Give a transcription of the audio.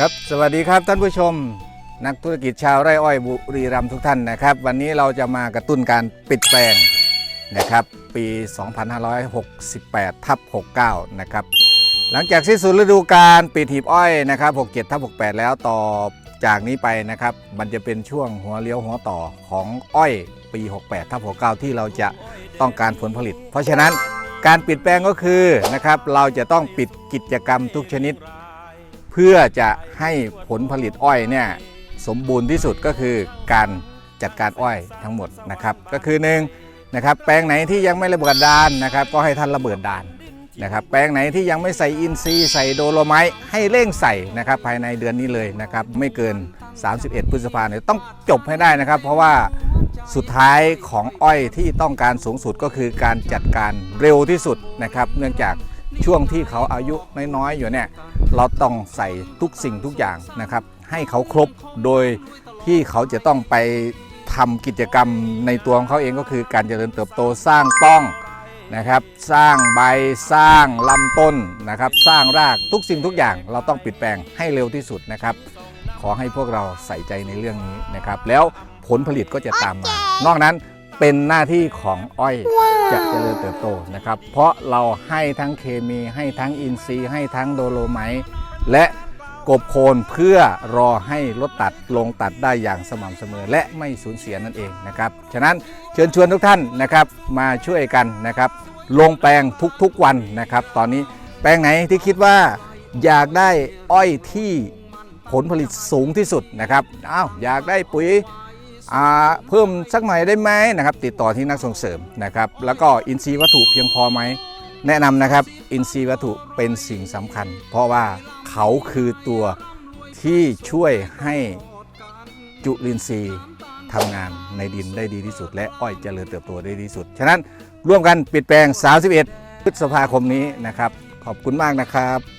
ครับ สวัสดีครับท่านผู้ชม นักธุรกิจชาวไร่อ้อยบุรีรัมย์ทุกท่านนะครับ วันนี้เราจะมากระตุ้นการปิดแปลงนะครับ ปี 2568ทับ69 นะครับ หลังจากสิ้นสุดฤดูการปิดหีบอ้อยนะครับ67ทับ68 แล้วต่อจากนี้ไปนะครับ มันจะเป็นช่วงหัวเลี้ยวหัวต่อของอ้อยปี 68ทับ69 ที่เราจะต้องการผลผลิต เพราะฉะนั้นการปิดแปลงก็คือนะครับเราจะต้องปิดกิจกรรมทุกชนิด เพื่อจะให้ผลผลิตอ้อยเนี่ยสมบูรณ์ที่สุดก็คือการจัดการอ้อยทั้งหมดนะครับก็คือหนึ่งนะครับแปลงไหนที่ยังไม่ระเบิดดานนะครับก็ให้ท่านระเบิดดานนะครับแปลงไหนที่ยังไม่ใส่อินทรีย์ใส่โดโลไมต์ให้เร่งใส่นะครับภายในเดือนนี้เลยนะครับไม่เกิน 31 พฤษภาคมเนี่ยต้องจบให้ได้นะครับ เพราะว่าสุดท้ายของอ้อยที่ต้องการสูงสุดก็คือการจัดการเร็วที่สุดนะครับเนื่องจากช่วงที่เขาอายุน้อยๆอยู่เนี่ย เราต้องใส่ทุกสิ่งทุกอย่างนะครับ ให้เขาครบโดยที่เขาจะต้องไปทำกิจกรรมในตัวของเขาเองก็คือการเจริญเติบโตสร้างต้องนะครับ สร้างใบสร้างลำต้นนะครับ สร้างรากทุกสิ่งทุกอย่างเราต้องปิดแปลงให้เร็วที่สุดนะครับ ขอให้พวกเราใส่ใจในเรื่องนี้นะครับ แล้วผลผลิตก็จะตามมา นอกนั้น เป็นหน้าที่ของอ้อยจะเจริญเติบโตนะครับ เพราะเราให้ทั้งเคมีให้ทั้งอินทรีย์ ให้ทั้งโดโลไมต์และกบโคนเพื่อรอให้รถตัดลงตัดได้อย่างสม่ำเสมอ และไม่สูญเสียนั่นเองนะครับ ฉะนั้นเชิญชวนทุกท่านนะครับมาช่วยกันนะครับ ลงแปลงทุกๆวันนะครับ ตอนนี้แปลงไหนที่คิดว่าอยากได้อ้อยที่ผลผลิตสูงที่สุดนะครับอ้าวอยากได้ปุ๋ยอ่า เพิ่มสักหน่อยได้ไหมนะครับติดต่อที่นักส่งเสริมนะครับ แล้วก็อินทรีย์วัตถุเพียงพอไหมแนะนำนะครับอินทรีย์วัตถุเป็นสิ่งสำคัญ เพราะว่าเขาคือตัวที่ช่วยให้จุลินทรีย์ทำงานในดินได้ดีที่สุด และอ้อยเจริญเติบโตได้ดีที่สุด ฉะนั้นร่วมกันปิดแปลง 31 พฤษภาคมนี้นะครับ ขอบคุณมากนะครับ